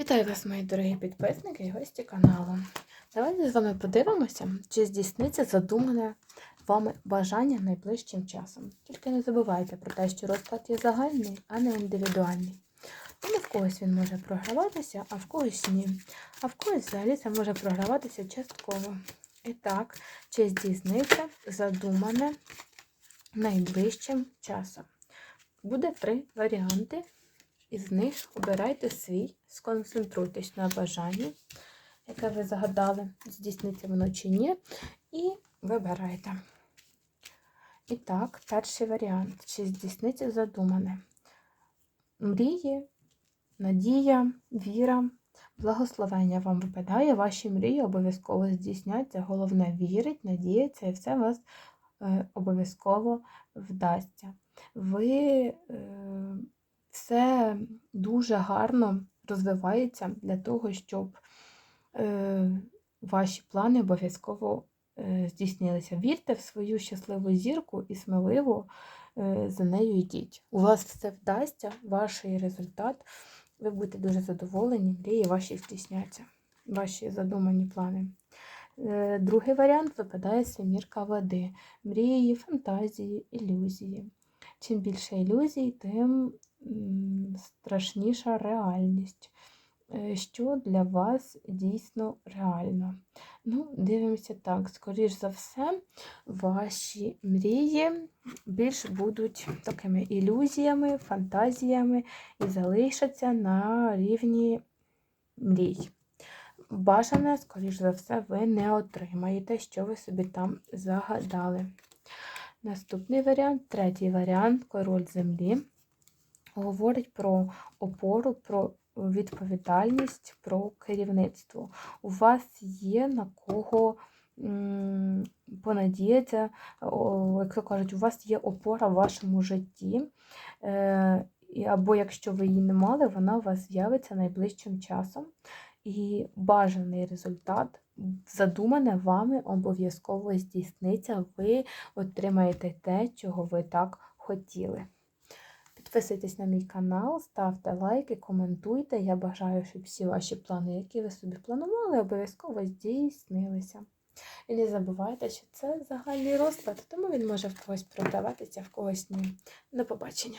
Вітаю вас, мої дорогі підписники і гості каналу. Давайте з вами подивимося, чи здійсниться задумане вами бажання найближчим часом. Тільки не забувайте про те, що розклад є загальний, а не індивідуальний. Тому в когось він може програватися, а в когось ні. А в когось взагалі це може програватися частково. І так, чи здійсниться задумане найближчим часом. Буде три варіанти. Із них обирайте свій, сконцентруйтесь на бажанні, яке ви загадали, здійсниться воно чи ні, і вибирайте. І так, перший варіант. Чи здійсниться задумане? Мрії, надія, віра, благословення вам випадає, ваші мрії обов'язково здійсняться. Головне вірить, надіється, і все у вас е, обов'язково вдасться. Ви е, все дуже гарно розвивається для того, щоб е, ваші плани обов'язково е, здійснилися. Вірте в свою щасливу зірку і сміливо е, за нею йдіть. У вас все вдасться, ваш результат, ви будете дуже задоволені, мрії ваші здійсняться, ваші задумані плани. Другий варіант випадає семірка води, мрії, фантазії, ілюзії. Чим більше ілюзій, тим страшніша реальність. Е, Що для вас дійсно реально? Ну, дивимося так, скоріш за все, ваші мрії більш будуть такими ілюзіями, фантазіями і залишаться на рівні мрій. Бажане, скоріш за все, ви не отримаєте, що ви собі там загадали. Наступний варіант, третій варіант король землі. Говорить про опору, про відповідальність, про керівництво. У вас є на кого понадіятися, як то кажуть, у вас є опора в вашому житті. Е, або якщо ви її не мали, вона у вас з'явиться найближчим часом. І бажаний результат, задумане вами, обов'язково здійсниться. Ви отримаєте те, чого ви так хотіли. Підписуйтесь на мій канал, ставте лайки, коментуйте. Я бажаю, щоб всі ваші плани, які ви собі планували, обов'язково здійснилися. І не забувайте, що це загальний розклад, тому він може в когось продаватися, в когось ні. До побачення!